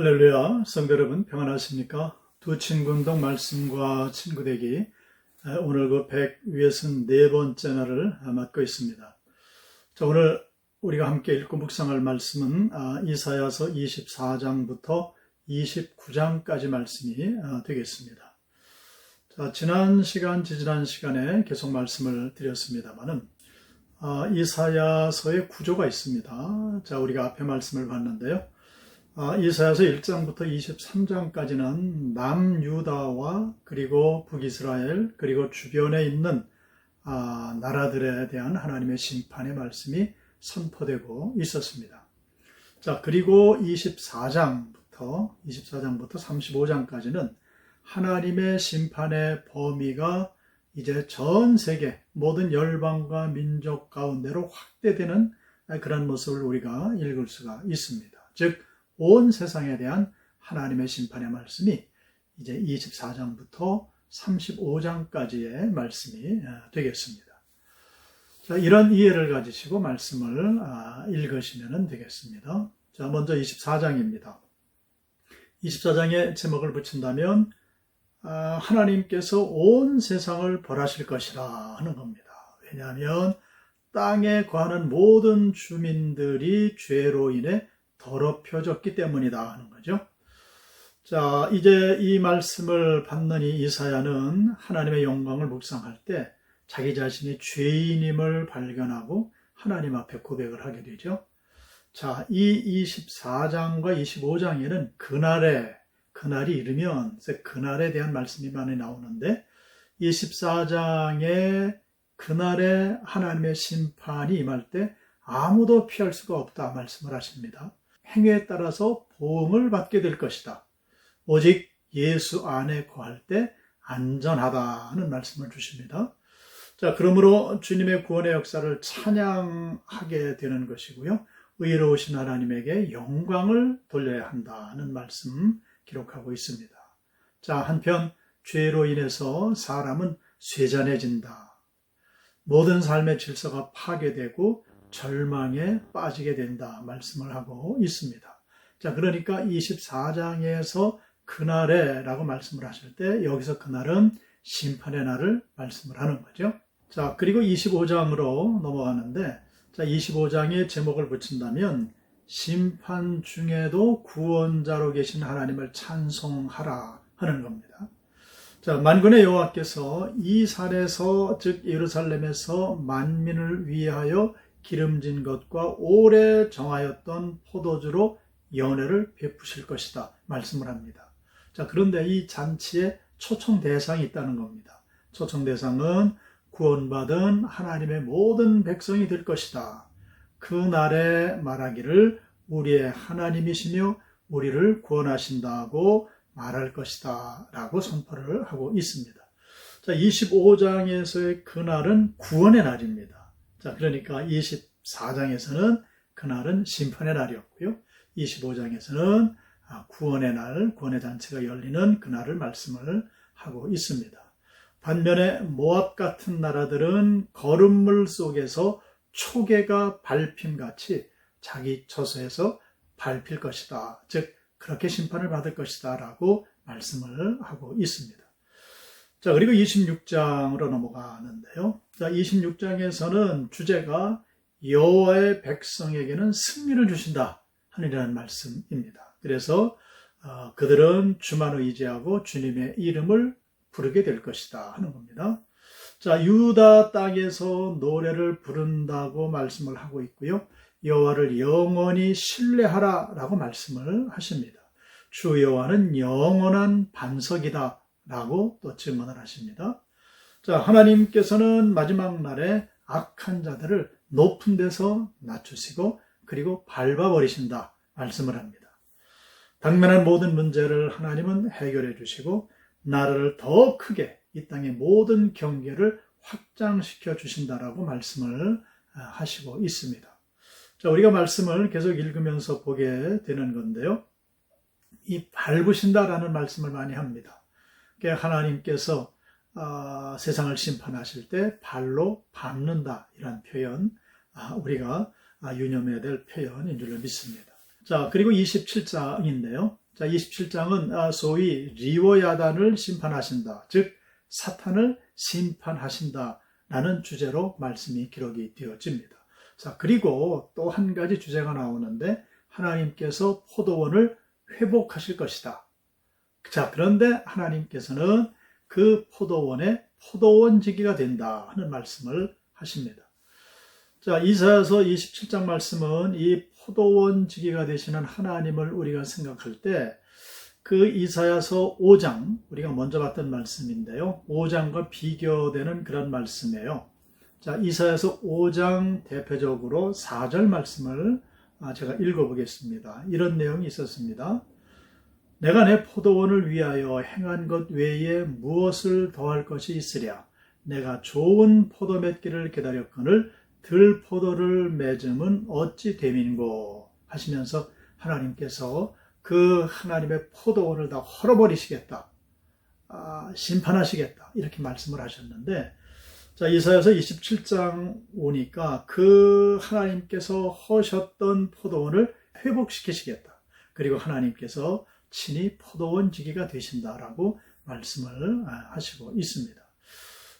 할렐루야, 성도 여러분 평안하십니까? 두 친구 운동 말씀과 친구 되기 에, 오늘 그 164번째 날을 아, 맞고 있습니다. 자, 오늘 우리가 함께 읽고 묵상할 말씀은 아, 이사야서 24장부터 29장까지 말씀이 아, 되겠습니다. 자, 지난 시간, 지지난 시간에 계속 말씀을 드렸습니다만은 아, 이사야서의 구조가 있습니다. 자, 우리가 앞에 말씀을 봤는데요. 아, 이사야서 1장부터 23장까지는 남유다와 그리고 북이스라엘 그리고 주변에 있는 아, 나라들에 대한 하나님의 심판의 말씀이 선포되고 있었습니다. 자, 그리고 24장부터 24장부터 35장까지는 하나님의 심판의 범위가 이제 전 세계 모든 열방과 민족 가운데로 확대되는 그런 모습을 우리가 읽을 수가 있습니다. 즉, 온 세상에 대한 하나님의 심판의 말씀이 이제 24장부터 35장까지의 말씀이 되겠습니다. 자, 이런 이해를 가지시고 말씀을 읽으시면 되겠습니다. 자, 먼저 24장입니다. 24장의 제목을 붙인다면 하나님께서 온 세상을 벌하실 것이라 하는 겁니다. 왜냐하면 땅에 거하는 모든 주민들이 죄로 인해 더럽혀졌기 때문이다 하는 거죠. 자, 이제 이 말씀을 받는 이 이사야는 하나님의 영광을 묵상할 때 자기 자신이 죄인임을 발견하고 하나님 앞에 고백을 하게 되죠. 자, 이 24장과 25장에는 그날에, 그날이 이르면, 그날에 대한 말씀이 많이 나오는데, 24장에 그날에 하나님의 심판이 임할 때 아무도 피할 수가 없다 말씀을 하십니다. 행위에 따라서 보응을 받게 될 것이다. 오직 예수 안에 거할 때 안전하다 하는 말씀을 주십니다. 자, 그러므로 주님의 구원의 역사를 찬양하게 되는 것이고요. 의로우신 하나님에게 영광을 돌려야 한다는 말씀 기록하고 있습니다. 자, 한편 죄로 인해서 사람은 쇠잔해진다. 모든 삶의 질서가 파괴되고 절망에 빠지게 된다 말씀을 하고 있습니다. 자, 그러니까 24장에서 그날에 라고 말씀을 하실 때 여기서 그날은 심판의 날을 말씀을 하는 거죠. 자, 그리고 25장으로 넘어가는데 자, 25장의 제목을 붙인다면 심판 중에도 구원자로 계신 하나님을 찬송하라 하는 겁니다. 자, 만군의 여호와께서 이 산에서 즉 예루살렘에서 만민을 위하여 기름진 것과 오래 정하였던 포도주로 연회를 베푸실 것이다. 말씀을 합니다. 자, 그런데 이 잔치에 초청 대상이 있다는 겁니다. 초청 대상은 구원받은 하나님의 모든 백성이 될 것이다. 그 날에 말하기를 우리의 하나님이시며 우리를 구원하신다고 말할 것이다. 라고 선포를 하고 있습니다. 자, 25장에서의 그날은 구원의 날입니다. 자, 그러니까 24장에서는 그날은 심판의 날이었고요. 25장에서는 아, 구원의 날, 구원의 잔치가 열리는 그날을 말씀을 하고 있습니다. 반면에 모압 같은 나라들은 거름물 속에서 초계가 밟힘 같이 자기 처소에서 밟힐 것이다. 즉, 그렇게 심판을 받을 것이다. 라고 말씀을 하고 있습니다. 자, 그리고 26장으로 넘어가는데요. 자, 26장에서는 주제가 여호와의 백성에게는 승리를 주신다 하느라는 말씀입니다. 그래서 어, 그들은 주만 의지하고 주님의 이름을 부르게 될 것이다 하는 겁니다. 자, 유다 땅에서 노래를 부른다고 말씀을 하고 있고요. 여호와를 영원히 신뢰하라라고 말씀을 하십니다. 주 여호와는 영원한 반석이다 라고 또 질문을 하십니다. 자, 하나님께서는 마지막 날에 악한 자들을 높은 데서 낮추시고 그리고 밟아버리신다 말씀을 합니다. 당면한 모든 문제를 하나님은 해결해 주시고 나라를 더 크게 이 땅의 모든 경계를 확장시켜 주신다라고 말씀을 아, 하시고 있습니다. 자, 우리가 말씀을 계속 읽으면서 보게 되는 건데요. 이 밟으신다라는 말씀을 많이 합니다. 하나님께서 어, 세상을 심판하실 때 발로 밟는다 이런 표현 아, 우리가 아, 유념해야 될 표현인 줄로 믿습니다. 자 그리고 27장인데요. 자, 27장은 아, 소위 리워야단을 심판하신다. 즉, 사탄을 심판하신다. 라는 주제로 말씀이 기록이 되어집니다. 자, 그리고 또 한 가지 주제가 나오는데, 하나님께서 포도원을 회복하실 것이다. 자, 그런데 하나님께서는 그 포도원의 포도원지기가 된다 하는 말씀을 하십니다. 자, 이사야서 27장 말씀은 이 포도원지기가 되시는 하나님을 우리가 생각할 때 그 이사야서 5장 우리가 먼저 봤던 말씀인데요. 5장과 비교되는 그런 말씀이에요. 자, 이사야서 5장 대표적으로 4절 말씀을 아, 제가 읽어보겠습니다. 이런 내용이 있었습니다. 내가 내 포도원을 위하여 행한 것 외에 무엇을 더할 것이 있으랴? 내가 좋은 포도 맺기를 기다렸거늘 들포도를 맺음은 어찌 됨인고 하시면서 하나님께서 그 하나님의 포도원을 다 헐어버리시겠다. 아, 심판하시겠다. 이렇게 말씀을 하셨는데 자, 이사야서 27장 오니까 그 하나님께서 허셨던 포도원을 회복시키시겠다. 그리고 하나님께서 친히 포도원 지기가 되신다라고 말씀을 아, 하시고 있습니다.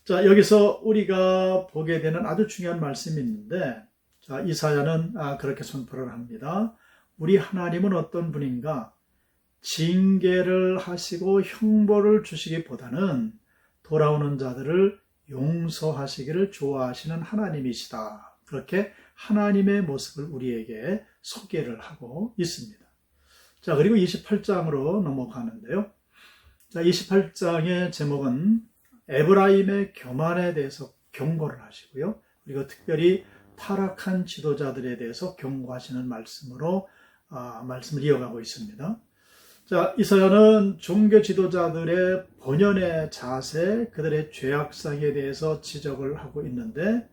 자, 여기서 우리가 보게 되는 아주 중요한 말씀이 있는데, 자, 이사야는 아, 그렇게 선포를 합니다. 우리 하나님은 어떤 분인가? 징계를 하시고 형벌을 주시기보다는 돌아오는 자들을 용서하시기를 좋아하시는 하나님이시다. 그렇게 하나님의 모습을 우리에게 소개를 하고 있습니다. 자, 그리고 28장으로 넘어가는데요. 자, 28장의 제목은 에브라임의 교만에 대해서 경고를 하시고요. 그리고 특별히 타락한 지도자들에 대해서 경고하시는 말씀으로 아, 말씀을 이어가고 있습니다. 자, 이사야는 종교 지도자들의 본연의 자세, 그들의 죄악상에 대해서 지적을 하고 있는데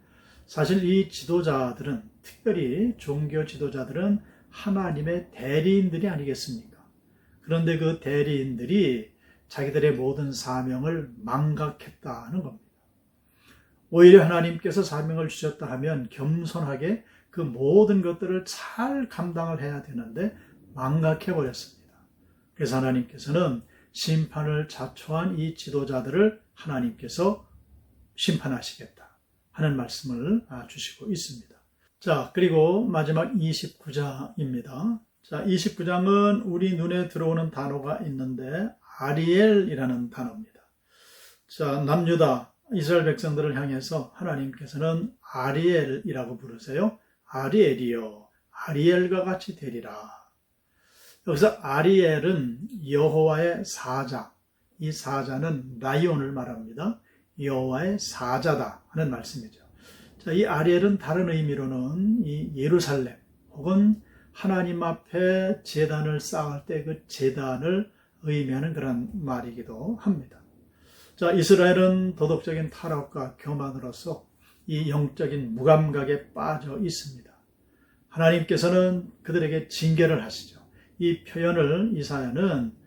사실 이 지도자들은 특별히 종교 지도자들은 하나님의 대리인들이 아니겠습니까? 그런데 그 대리인들이 자기들의 모든 사명을 망각했다는 겁니다. 오히려 하나님께서 사명을 주셨다 하면 겸손하게 그 모든 것들을 잘 감당을 해야 되는데 망각해 버렸습니다. 그래서 하나님께서는 심판을 자초한 이 지도자들을 하나님께서 심판하시겠다 하는 말씀을 아, 주시고 있습니다. 자, 그리고 마지막 29장입니다. 자, 29장은 우리 눈에 들어오는 단어가 있는데 아리엘이라는 단어입니다. 자, 남유다 이스라엘 백성들을 향해서 하나님께서는 아리엘이라고 부르세요. 아리엘이요. 아리엘과 같이 되리라. 여기서 아리엘은 여호와의 사자. 이 사자는 라이온을 말합니다. 여호와의 사자다 하는 말씀이죠. 자, 이 아리엘은 다른 의미로는 이 예루살렘 혹은 하나님 앞에 재단을 쌓을 때 그 재단을 의미하는 그런 말이기도 합니다. 자, 이스라엘은 도덕적인 타락과 교만으로서 이 영적인 무감각에 빠져 있습니다. 하나님께서는 그들에게 징계를 하시죠. 이 표현을 이사야는 아,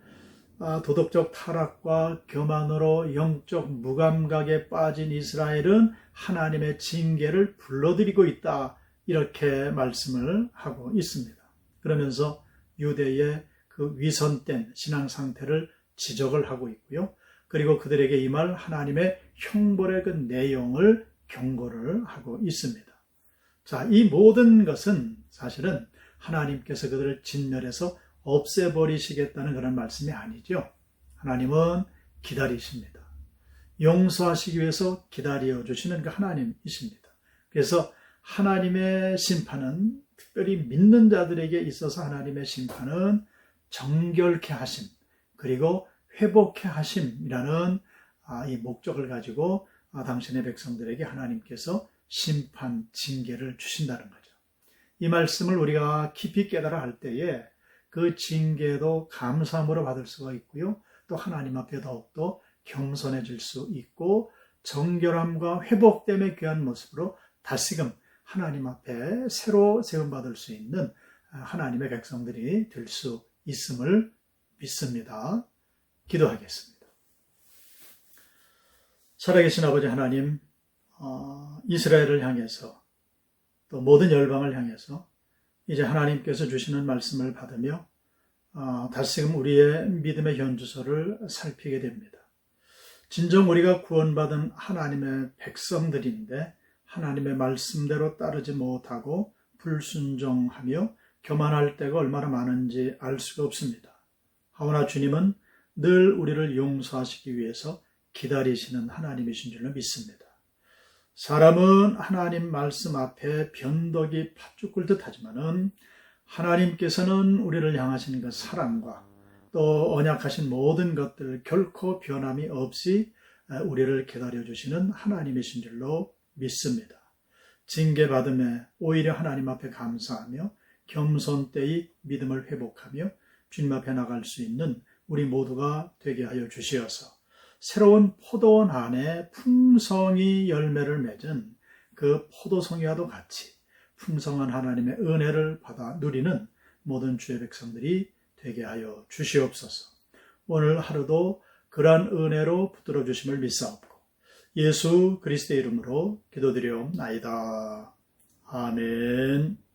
도덕적 타락과 교만으로 영적 무감각에 빠진 이스라엘은 하나님의 징계를 불러들이고 있다. 이렇게 말씀을 하고 있습니다. 그러면서 유대의 그 위선된 신앙 상태를 지적을 하고 있고요. 그리고 그들에게 임할 하나님의 형벌의 그 내용을 경고를 하고 있습니다. 자, 이 모든 것은 사실은 하나님께서 그들을 진멸해서 없애버리시겠다는 그런 말씀이 아니죠. 하나님은 기다리십니다. 용서하시기 위해서 기다려 주시는 그 하나님이십니다. 그래서 하나님의 심판은 특별히 믿는 자들에게 있어서 하나님의 심판은 정결케 하심 그리고 회복케 하심이라는 아, 이 목적을 가지고 아, 당신의 백성들에게 하나님께서 심판 징계를 주신다는 거죠. 이 말씀을 우리가 깊이 깨달아 할 때에 그 징계도 감사함으로 받을 수가 있고요. 또 하나님 앞에 더욱더 겸손해질 수 있고 정결함과 회복됨의 귀한 모습으로 다시금 하나님 앞에 새로 세움받을 수 있는 하나님의 백성들이 될 수 있음을 믿습니다. 기도하겠습니다. 살아계신 아버지 하나님, 어, 이스라엘을 향해서 또 모든 열방을 향해서 이제 하나님께서 주시는 말씀을 받으며 아, 다시금 우리의 믿음의 현주소를 살피게 됩니다. 진정 우리가 구원받은 하나님의 백성들인데 하나님의 말씀대로 따르지 못하고 불순종하며 교만할 때가 얼마나 많은지 알 수가 없습니다. 하오나 주님은 늘 우리를 용서하시기 위해서 기다리시는 하나님이신 줄로 믿습니다. 사람은 하나님 말씀 앞에 변덕이 팥죽 굴듯 하지만은 하나님께서는 우리를 향하신 그 사랑과 또 언약하신 모든 것들 결코 변함이 없이 우리를 기다려 주시는 하나님이신 줄로 믿습니다. 징계받음에 오히려 하나님 앞에 감사하며 겸손때의 믿음을 회복하며 주님 앞에 나갈 수 있는 우리 모두가 되게 하여 주시어서 새로운 포도원 안에 풍성이 열매를 맺은 그 포도송이와도 같이 풍성한 하나님의 은혜를 받아 누리는 모든 주의 백성들이 되게 하여 주시옵소서. 오늘 하루도 그러한 은혜로 붙들어 주심을 믿사옵고 예수 그리스도의 이름으로 기도드리옵나이다. 아멘.